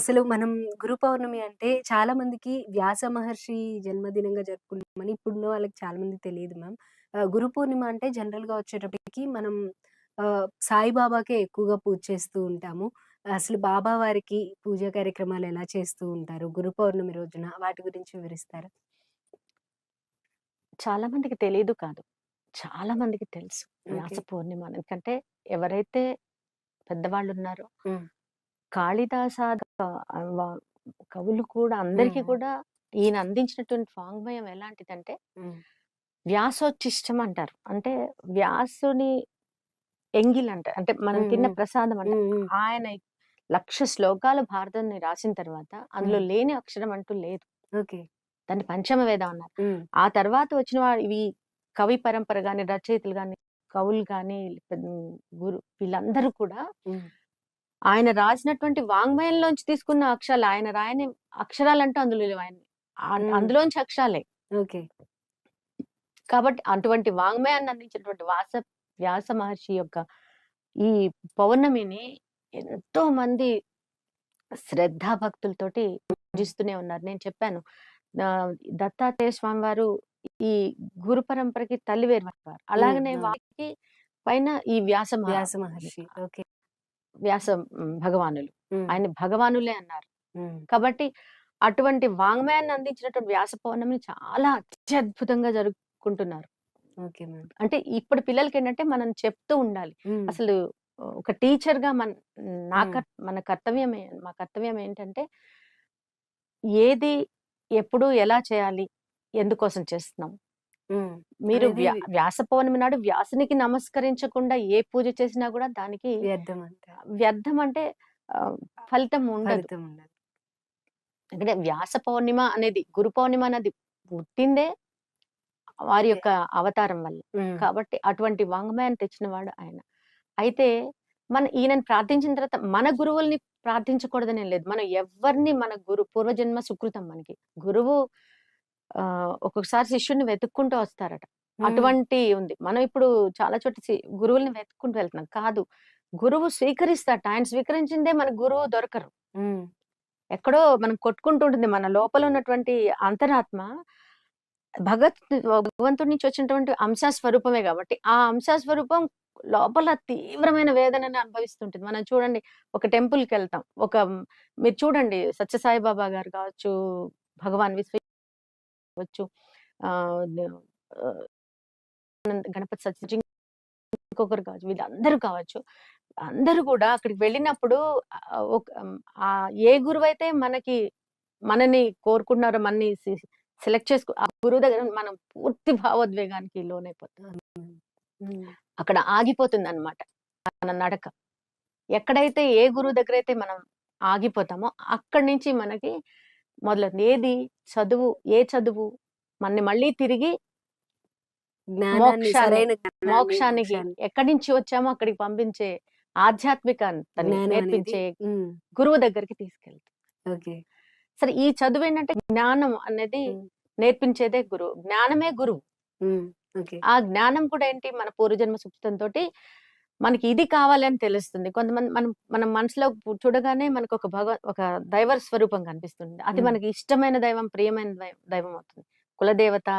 అసలు మనం గురు పౌర్ణమి అంటే చాలా మందికి వ్యాస మహర్షి జన్మదినంగా జరుపుకుంటామని ఇప్పుడున్న వాళ్ళకి చాలా మందికి తెలియదు మ్యామ్. గురు పూర్ణిమ అంటే జనరల్‌గా వచ్చేటప్పటికి మనం ఆహ్, సాయిబాబాకే ఎక్కువగా పూజ చేస్తూ ఉంటాము. అసలు బాబా వారికి పూజా కార్యక్రమాలు ఎలా చేస్తూ ఉంటారు? గురు పౌర్ణమి రోజున వాటి గురించి వివరిస్తారా? చాలా మందికి తెలీదు కాదు. చాలా మందికి తెలుసు. వ్యాస ఓకే. పౌర్ణిమ అని. ఎందుకంటే ఎవరైతే పెద్దవాళ్ళున్నారో హ్మ్. కాళిదాసాది వ కవులు కూడా అందరికీ. కూడా ఈయన అందించినటువంటి వాంగ్మయం ఎలాంటిదంటే హ్మ్. వ్యాసోచ్ఛిష్టం అంటారు. అంటే వ్యాసుని ఎంగిలంటారు. అంటే మనం. తిన్న. ప్రసాదం అంటారు. హ్మ్. ఆయన 1,00,000 శ్లోకాలు భారతాన్ని రాసిన తర్వాత అందులో. లేని అక్షరం అంటూ లేదు. ఓకే. దాన్ని పంచమ వేదం అన్నారు. ఆ తర్వాత వచ్చిన వా ఇవి కవి పరంపర గాని, రచయితలు గాని, కవులు గాని, గురు వీళ్ళందరూ కూడా. ఆయన రాసినటువంటి వాంగ్మయంలోంచి తీసుకున్న అక్షరాలు. ఆయన రాయని అక్షరాలంటూ అందులో లేవు. ఆయన. అందులోంచి అక్షరాలే. ఓకే. కాబట్టి అటువంటి వాంగ్మయాన్ని అందించినటువంటి వాస వ్యాస మహర్షి యొక్క ఈ పౌర్ణమిని ఎంతో మంది శ్రద్ధా భక్తులతోటి పూజిస్తూనే ఉన్నారు. నేను చెప్పాను. దత్తాత్రేయ స్వామి వారు ఈ గురు పరంపరకి తల్లివేరు వంటివారు. హ్మ్. అలాగనే. వారికి పైన ఈ వ్యాస వ్యాస మహర్షి. ఓకే. వ్యాస భగవానులు. ఆయన భగవానులే అన్నారు. కాబట్టి అటువంటి వాంగ్మయాన్ని అందించినటువంటి వ్యాస పౌర్ణమిని చాలా అత్యద్భుతంగా జరుపుకుంటున్నారు. అంటే ఇప్పుడు పిల్లలకేంటంటే మనం చెప్తూ ఉండాలి. అసలు ఒక టీచర్‌గా మన నా మన కర్తవ్యమే మా కర్తవ్యం ఏంటంటే ఏది, ఎప్పుడు, ఎలా చేయాలి? ఎందుకోసం చేస్తున్నాం? మీరు అనేది వ్యా వ్యాస పౌర్ణమి నాడు వ్యాసునికి నమస్కరించకుండా ఏ పూజ చేసినా గూడా దానికి వ్యర్థం అంటారు. వ్యర్థం అంటే ఫలితం ఉండదు. ఫలితం ఉండదు. ఎందుకంటే వ్యాస పౌర్ణిమ అనేది, గురు పౌర్ణిమ అనేది పుట్టిందే వారి. యొక్క అవతారం వల్ల. కాబట్టి అటువంటి వాంగ్మయాన్ని తెచ్చినవాడు ఆయన. అయితే మన ఈయనని ప్రార్థించిన తర్వాత మన గురువుల్ని ప్రార్థించకూడదనేం లేదు. మనం ఎవ్వరిని మన గురు పూర్వజన్మ సుకృతం మనకి. గురువు ఒక్కొక్కసారి శిష్యుడిని వెతుక్కుంటూ వస్తారట. అటువంటి ఉంది. మనం ఇప్పుడు చాలా చోట్ల గురువుల్ని వెతుక్కుంటూ వెళ్తున్నాం. కాదు. గురువు స్వీకరిస్తాడట. ఆయన స్వీకరించిందే మనకు గురువు దొరకరు. ఎక్కడో మనం కొట్టుకుంటూ ఉంటుంది. మన లోపల ఉన్నటువంటి అంతరాత్మ భగత్ భగవంతుడి నుంచి వచ్చినటువంటి అంశ స్వరూపమే గాబట్టి, ఆ అంశ స్వరూపం లోపల తీవ్రమైన వేదనని అనుభవిస్తుంటుంది. మనం చూడండి ఒక టెంపుల్‌కెళ్తాం. ఒక మీరు చూడండి సత్యసాయి బాబా గారు కావచ్చు, భగవాన్ విశ్వ కావచ్చు, గణపతి సత్య ఇంకొకరు కావచ్చు. వీళ్ళందరూ కావచ్చు. అందరూ కూడా అక్కడికి వెళ్ళినప్పుడు ఏ గురువైతే మనకి మనని కోరుకుంటున్నారో మనని సెలెక్ట్ చేసుకో ఆ గురువు దగ్గర మనం పూర్తి భావోద్వేగానికి లోనైపోతాం. హ్మ్. హ్మ్. అక్కడ ఆగిపోతుందన్నమాట మన నడక. ఎక్కడైతే ఏ గురువు దగ్గరైతే మనం ఆగిపోతామో అక్కడి నుంచి మనకి మొదలవుతుంది. ఏది? చదువు. ఏ చదువు? మనని మళ్ళీ తిరిగి మోక్షానికి ఎక్కడి నుంచి వచ్చామో అక్కడికి పంపించే అనేది నేర్పించే. గురువు దగ్గరికి తీసుకెళ్తుంది. ఓకే. సరే ఈ చదువేంటంటే జ్ఞానం అనేది. నేర్పించేదే గురువు. జ్ఞానమే గురువు. ఆ జ్ఞానం కూడా ఏంటి? మన పూర్వజన్మ సుకృతంతోటి మనకి ఇది కావాలని తెలుస్తుంది. కొంతమంది మనం మన మనసులో చూడగానే మనకొక భగ ఒక దైవ స్వరూపం కనిపిస్తుంది. అది. మనకి ఇష్టమైన దైవం, ప్రియమైన దైవం అవుతుంది. కులదేవత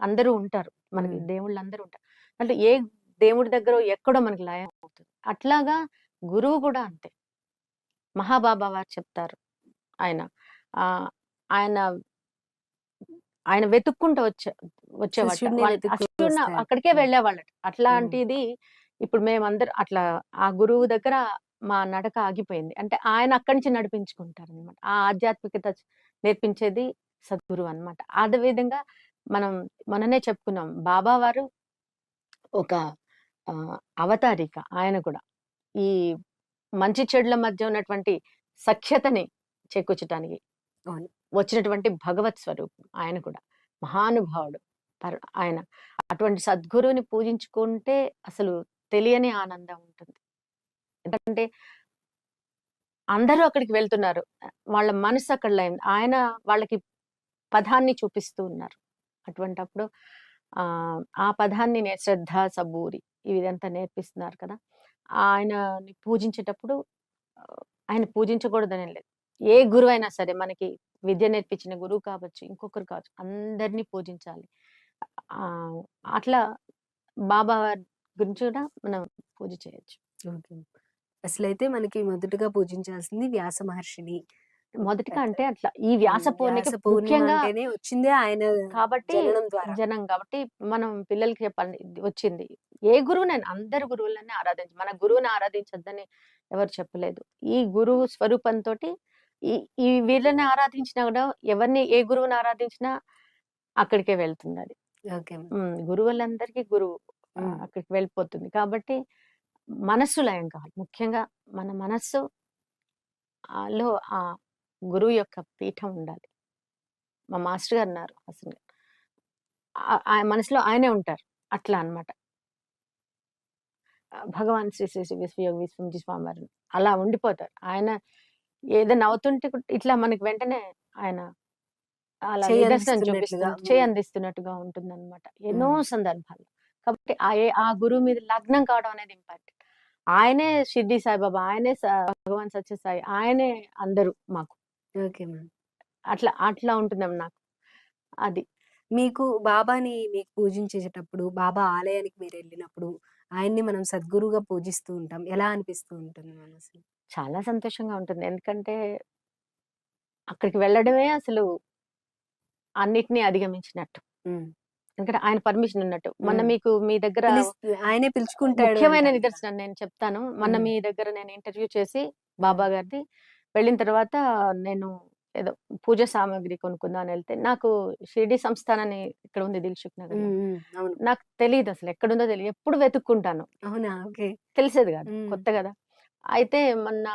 అందరూ ఉంటారు. మనకి హ్మ్. దేవుళ్ళందరూ ఉంటారు. అంటే ఏ దేవుడి దగ్గరో ఎక్కడో మనకి లయం అవుతుంది. అట్లాగా గురువు కూడా అంతే. మహాబాబా వారు చెప్తారు. ఆయన ఆయన ఆయన వెతుక్కుంటూ వచ్చే వచ్చేవాట. శిష్యుడిని వాళ్ళు ఆ వెతుక్కుంటూ శిష్యుడిని వస్తారు. అక్కడికే. వెళ్ళేవాళ్ళట. అట్లాంటిది ఇప్పుడు మేమందరం అట్లా ఆ గురువు దగ్గర మా నడక ఆగిపోయింది. అంటే ఆయన అక్కడి నుంచి నడిపించుకుంటారనమాట. ఆ ఆధ్యాత్మికత నేర్పించేది సద్గురువు అన్నమాట. అదే విధంగా మనం మొన్ననే చెప్పుకున్నాం. బాబా వారు ఒక అవతారిక ఆయన కూడా. ఈ మంచి చెడుల మధ్య ఉన్నటువంటి సఖ్యతని చేకూర్చటానికి అవును. వచ్చినటువంటి భగవత్ స్వరూపం ఆయన కూడా. మహానుభావుడు. ఆయన. అటువంటి సద్గురువుని పూజించుకుంటే అసలు తెలియని ఆనందం ఉంటుంది. ఎందుకంటే అందరూ అక్కడికి వెళ్తున్నారు. వాళ్ళ మనసు అక్కడ ఆయన వాళ్ళకి పదాన్ని చూపిస్తూ ఉన్నారు. అటువంటి అప్పుడు ఆ పదాన్ని నే శ్రద్ధ, సబూరి ఇదంతా నేర్పిస్తున్నారు కదా! ఆయనని పూజించేటప్పుడు ఆయన పూజించకూడదని లేదు. ఏ గురువైనా సరే మనకి విద్య నేర్పించిన గురువు కావచ్చు ఇంకొకరు కావచ్చు అందరినీ పూజించాలి ఆ అట్లా బాబా గురించి కూడా మనం పూజ చేయొచ్చు ఓకే. అసలైతే మనకి మొదటగా పూజించాల్సింది వ్యాస మహర్షిని. మొదటిగా అంటే అట్లా ఈ వ్యాస. పౌర్ణికి ముఖ్యంగా వచ్చిందే ఆయన కాబట్టి. జనం కాబట్టి మనం పిల్లలకి చెప్పండి ఇది వచ్చింది ఏ గురువునైనా అందరు గురువులని ఆరాధించ మన గురువుని ఆరాధించొద్దని ఎవరు చెప్పలేదు ఈ గురువు స్వరూపంతో ఈ ఈ వీళ్ళని ఆరాధించినా కూడా ఎవరిని ఏ గురువుని ఆరాధించినా అక్కడికే వెళ్తుంది అది గురువులందరికీ గురువు. అక్కడికి వెళ్ళిపోతుంది. కాబట్టి మనస్సు లయం కావాలి. ముఖ్యంగా మన మనస్సు ఆ లో ఆ గురువు యొక్క పీఠం ఉండాలి. మా మాస్టర్ గారు అన్నారు హసన్ గారు ఆ- ఆ మనసులో ఆయనే ఉంటారు. అట్లా అన్నమాట. ఆ, భగవాన్ శ్రీ శ్రీ శ్రీ విశ్వయోగ విశ్వంజీ స్వామి వారు అలా ఉండిపోతారు. ఆయన ఏదైనా అవుతుంటే ఇట్లా మనకి వెంటనే ఆయన అలా నిదర్శనం అందిస్తున్నట్లుగా. చూపిస్తున్నారు చేయి హ్మ్. అందిస్తున్నట్టుగా ఉంటుంది అనమాట ఎన్నో. సందర్భాలు కాబట్టి ఆ ఏ- ఆ గురువు మీద లగ్నం కావడం అనేది ఇంపార్టెంట్ ఆయనే షిర్డి సాయిబాబా ఆయనే భగవాన్ సత్యసాయి ఆయనే అందరూ మాకు ఓకే మ్యామ్. అట్లా అట్లా ఉంటున్నాం నాకు అది మీకు బాబాని మీకు పూజించేటప్పుడు బాబా ఆలయానికి మీరు వెళ్ళినప్పుడు ఆయన్ని మనం సద్గురువుగా పూజిస్తూ ఉంటాం. ఎలా అనిపిస్తూ ఉంటుంది అసలు? చాలా సంతోషంగా ఉంటుంది ఎందుకంటే అక్కడికి వెళ్ళడమే అసలు అన్నిటినీ అధిగమించినట్టు. ఎందుకంటే ఆయన పర్మిషన్ ఉన్నట్టు మొన్న. మీకు మీ దగ్గర ఆయనే పిలుచుకుంటాడు ముఖ్యమైన! నిదర్శనం నేను చెప్తాను మొన్న. మీ దగ్గర నేను ఇంటర్వ్యూ చేసి బాబా గారిది వెళ్ళిన తర్వాత నేను ఏదో పూజ సామాగ్రి కొనుక్కుందాం వెళ్తే నాకు షిరిడి సంస్థానాన్ని ఇక్కడ ఉంది దిల్సుఖ్ నగర్. నాకు తెలియదు అసలు ఎక్కడుందో తెలియదు ఎప్పుడు వెతుక్కుంటాను అవునా? ఓకే. తెలిసేది కాదు. కొత్త కదా అయితే మొన్న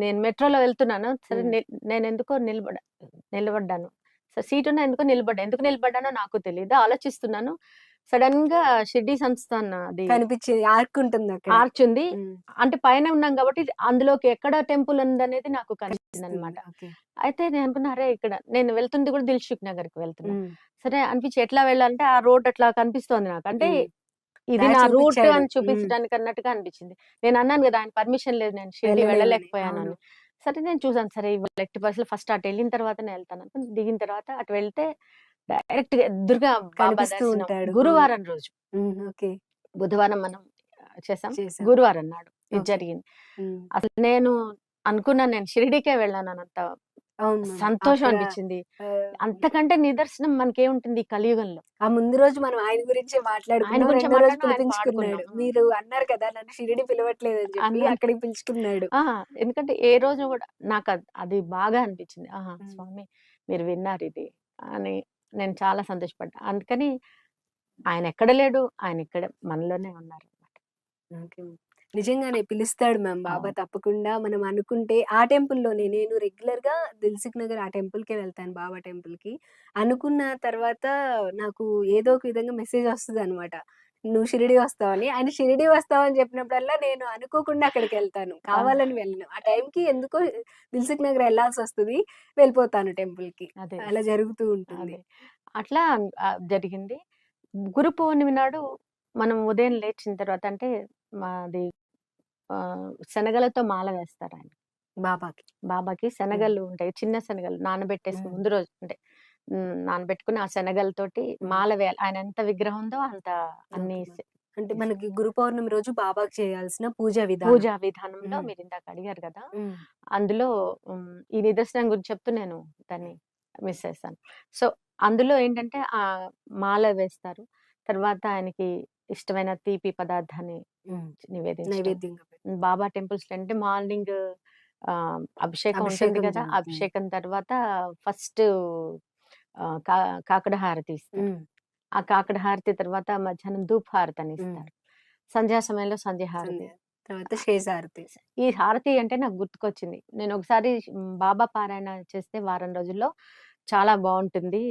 నేను మెట్రోలో వెళ్తున్నాను సరే నేను ఎందుకో నిలబడ నిలబడ్డాను సీట్ ఉన్నా ఎందుకో నిలబడ్డా ఎందుకు నిలబడ్డానో నాకు తెలియదు ఆలోచిస్తున్నాను సడన్గా షిర్డీ సంస్థాన్ అది కనిపించేది ఆర్క్ ఉంటుంది. ఆర్చ్ ఉంది. అంటే పైన ఉన్నాం కాబట్టి అందులోకి ఎక్కడ టెంపుల్ ఉంది అనేది నాకు కనిపిస్తుంది. అనమాట. అయితే నేను అనుకున్నా అరే ఇక్కడ నేను వెళ్తుంది కూడా దిల్సుఖ్ నగర్కి వెళ్తున్నా. సరే అనిపించి ఎట్లా వెళ్ళాలంటే ఆ రోడ్ అట్లా కనిపిస్తోంది నాకు అంటే. ఇది నా రూట్. అని. చూపించడానికి అన్నట్టుగా అనిపించింది నేను అన్నాను కదా ఆయన పర్మిషన్ లేదు నేను షిరిడి. వెళ్ళలేకపోయాను సరే నేను చూసాను సరే ఇవాళ ఎట్టి పరిస్థితులు ఫస్ట్ అటు వెళ్ళిన తర్వాత నేను వెళ్తాను అనుకుని దిగిన తర్వాత అటు వెళ్తే డైరెక్ట్గా ఎదురుగా బాబా దర్శనం. గురువారం రోజు. ఓకే. బుధవారం మనం చేసాం. గురువారం నాడు ఇది. జరిగింది. అసలు నేను అనుకున్నాను నేను షిరిడికే వెళ్ళాను అన్నంత అవును. సంతోషం అక్కడ అనిపించింది అంతకంటే నిదర్శనం మనకేముంటుంది ఈ కలియుగంలో ఆ ముందు రోజు మనం ఆయన గురించే ఆయన మాట్లాడుకున్నాం. గురించి రెండో రోజు మాట్లాడినా ఆయన పిలిపించుకున్నాడు. మీరు అన్నారు కదా! నన్ను షిరిడి పిలవట్లేదని చెప్పి అన్నాను అక్కడికి పిలుచుకున్నాడు. ఆ! ఎందుకంటే ఏ రోజు గూడా నాకద్ అది బాగా అనిపించింది. ఆహా! హ్మ్. స్వామి మీరు విన్నారిది అని నేను చాలా సంతోషపడ్డా. అందుకని ఆయన ఎక్కడ లేడు. ఆయన ఇక్కడే మనలోనే ఉన్నారనమాట. ఓకే. నిజంగానే పిలుస్తాడు మ్యామ్ బాబా అవును. తప్పకుండా. మనం అనుకుంటే ఆ టెంపుల్‌లోనే నేను రెగ్యులర్‌గా దిల్సుఖ్ నగర్ ఆ టెంపుల్‌కే వెళ్తాను బాబా టెంపుల్‌కి. అనుకున్న తర్వాత నాకు ఏదో ఒక విధంగా మెసేజ్ వస్తదనమాట. నువ్వు షిరిడి వస్తావని. ఆయన షిరిడి వస్తావని చెప్పినప్పుడల్లా నేను అనుకోకుండా అక్కడికెళ్తాను. ఆ! కావాలని వెళ్ళను. ఆ టైంకి ఎందుకో దిల్సుఖ్ నగర్ ఎళ్ళాల్సొస్తది. వెళ్ళిపోతాను టెంపుల్‌కి. అదే. అలా జరుగుతూ ఉంటుంది. అదే. అట్లా ఆహ్, జరిగింది. గురు పౌర్ణమి నాడు మనం ఉదయం లేచిన తర్వాత అంటే మాది శనగలతో మాల వేస్తారాయన. బాబాకి. బాబాకి హ్మ్. శనగలు ఉంటాయి. చిన్న శనగలు నానబెట్టేసి. ముందు రోజు అంటే. నానబెట్టుకొని ఆ శనగలతోటి. మాల వేయాలి. ఆయన ఎంత విగ్రహం ఉందో అంత అన్ని అంటే మనకి గురు పౌర్ణమి రోజు బాబాకి చేయాల్సిన పూజా విధానం. పూజా విధానంలో హ్మ్. మీరిందాక అడిగారు! హ్మ్. అందులో. ఈ నిదర్శనం గురించి చెప్తూ నేను దాన్ని మిస్ చేశాను. సో, అందులో ఏంటంటే ఆహ్, మాల వేస్తారు. తర్వాత ఆయనకి ఇష్టమైన తీపి పదార్థాన్ని. నైవేద్యంగా హ్మ్. బాబా టెంపుల్స్‌లో అంటే మార్నింగ్ అభిషేకం ఉంటుంది అభిషేకం! జరుగుతుంది. అభిషేకం తర్వాత ఫస్ట్ కా కాకడ హారతి ఇస్తారు. ఆ కాకడ హారతి తర్వాత మధ్యాహ్నం ధూప్ హారతని హ్మ్. ఇస్తారు. సంధ్యా సమయంలో సంధ్య హారతి. తర్వాత శేషారతి. ఈ హారతి అంటే నాకు గుర్తుకొచ్చింది. నేను ఒకసారి బాబా పారాయణ చేస్తే వారం రోజుల్లో చాలా బావుంటుంది.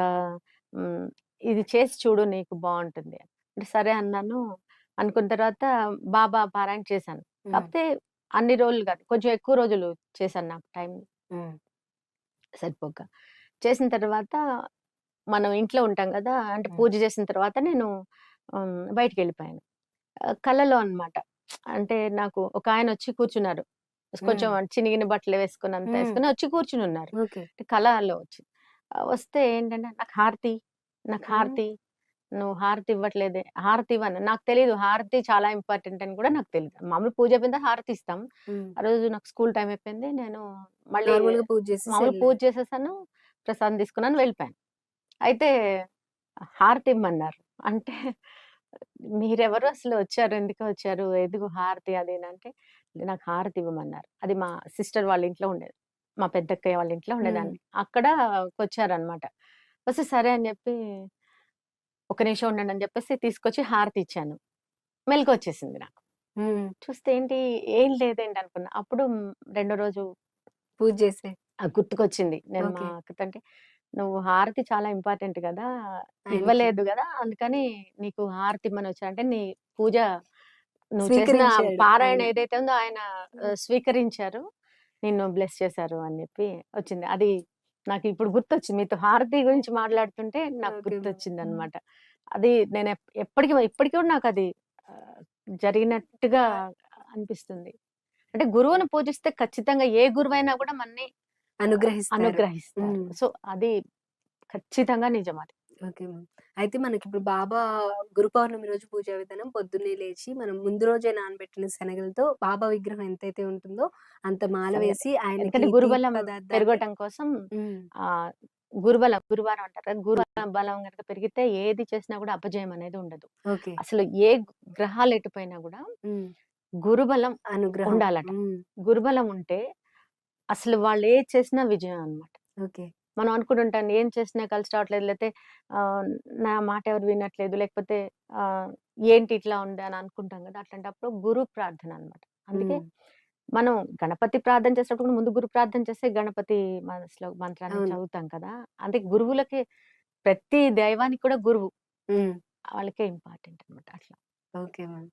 ఆహ్, హ్మ్, ఇది చేసి చూడు నీకు బావుంటుంది. అంటే సరే అన్నాను. అనుకున్న తర్వాత బాబా పారాయణ చేశాను. కాకపోతే అన్ని రోజులు కాదు. కొంచెం ఎక్కువ రోజులు చేశాను నాకు టైం. సరిపోక. చేసిన తర్వాత మనం ఇంట్లో ఉంటాం గదా! అంటే. పూజ చేసిన తర్వాత నేను హ్మ్, బయటికెళ్ళిపోయాను. ఆహ్, కలలో అన్నమాట. అంటే నాకు ఒకాయనొచ్చి కూర్చున్నారు. కొంచెం. చినిగిన బట్టలు వేసుకొని అంతా. వేసుకొని వచ్చి కూర్చుని ఉన్నారు ఓకే. కళలో వచ్చి వస్తే ఏంటంటే నాకు హారతి నాకు. హారతి నువ్వు హారతి ఇవ్వట్లేదే హారతి ఇవ్వను. నాకు తెలియదు హారతి చాలా ఇంపార్టెంట్ అని కూడా నాకు తెలియదు మామూలు పూజ అయిపోయిందా హారతి ఇస్తాం. ఆ రోజు నాకు స్కూల్ టైం అయిపోయింది. నేను మళ్ళీ పూజ మామూలు పూజ. చేసేసాను ప్రసాదం తీసుకున్నాను వెళ్ళిపోయాను. అయితే హారతి ఇమ్మన్నారు. అంటే మీరెవరు అసలు వచ్చారు? ఎందుకు వచ్చారు? ఎందుకు హారతి? అది ఇది అంటే నాకు హారతి ఇవ్వమన్నారు. అది మా సిస్టర్ వాళ్ళ ఇంట్లో ఉండేది. మా పెద్దక్కయ్య వాళ్ళ ఇంట్లో. ఉండేదాన్ని. అక్కడ వచ్చారనమాట వస్తే సరే అని చెప్పి ఒక నిమిషం ఉండండి అని చెప్పేసి తీసుకొచ్చి హారతి ఇచ్చాను మెలకు వచ్చేసింది నాకు. చూస్తే ఏంటి ఏం లేదేంటి అనుకున్నా అప్పుడు రెండో రోజు పూజ చేసే. ఆ గుర్తుకొచ్చింది నేను మా. అక్కతంటే నువ్వు హారతి చాలా ఇంపార్టెంట్ కదా. ఇవ్వలేదు కదా అందుకని నీకు హారతి ఇమ్మని వచ్చా అంటే నీ పూజ నువ్వు చేసిన పారాయణ. ఏదైతే ఉందో ఆయన స్వీకరించారు నిన్ను బ్లెస్ చేశారు అని చెప్పి వచ్చింది అది నాకు ఇప్పుడు గుర్తొచ్చింది మీతో హారతి గురించి మాట్లాడుతుంటే నాకు. గుర్తొచ్చింది. అనమాట అది నేను ఎప్- ఎప్పటికీ ఇప్పటికీ కూడా నాకు అది జరిగినట్టుగా అనిపిస్తుంది అంటే గురువును పూజిస్తే ఖచ్చితంగా ఏ గురువైనా కూడా మనని అనుగ్రహిస్తారు. అనుగ్రహిస్తారు. సో అది ఖచ్చితంగా నిజం అది ఓకే మ్యామ్. అయితే మనకిప్పుడు బాబా గురు పౌర్ణమి రోజు పూజా విధానం పొద్దున్నే లేచి మనం ముందు రోజే నానబెట్టిన శనగలతో బాబా విగ్రహం ఎంతైతే ఉంటుందో అంత మాల శనగలు. వేసి ఆయనకి తీపి గురుబలం పెరగటం కోసం. ఆ గురుబలం గురువారం అంటారు కదా, గురు బలం కనుక పెరిగితే ఏది చేసినా కూడా అపజయం అనేది ఉండదు ఓకే. అసలు ఏ గ్రహాలు ఎటుపోయినా కూడా. గురుబలం అనుగ్రహం. ఉండాలట. గురుబలం ఉంటే అసలు వాళ్ళు ఏది చేసినా విజయం అన్నమాట ఓకే. మనం అనుకుంటుంటాం ఏం చేసినా కలిసి రావట్లేదు లేకపోతే ఆ, నా మాట ఎవరు వినట్లేదు లేకపోతే ఆ, ఏంటి ఇట్లా ఉంది అని అనుకుంటాం కదా అట్లాంటప్పుడు గురు ప్రార్థన అన్నమాట అందుకే. మనం గణపతి ప్రార్థన చేసేటప్పుడు కూడా ముందు గురు ప్రార్థన చేస్తే గణపతి మనసులో మంత్రాన్ని. చదువుతాం కదా అందుకే గురువులకి ప్రతి దైవానికి కూడా గురువు. వాళ్ళకే ఇంపార్టెంట్ అన్నమాట అట్లా ఓకే మ్యామ్.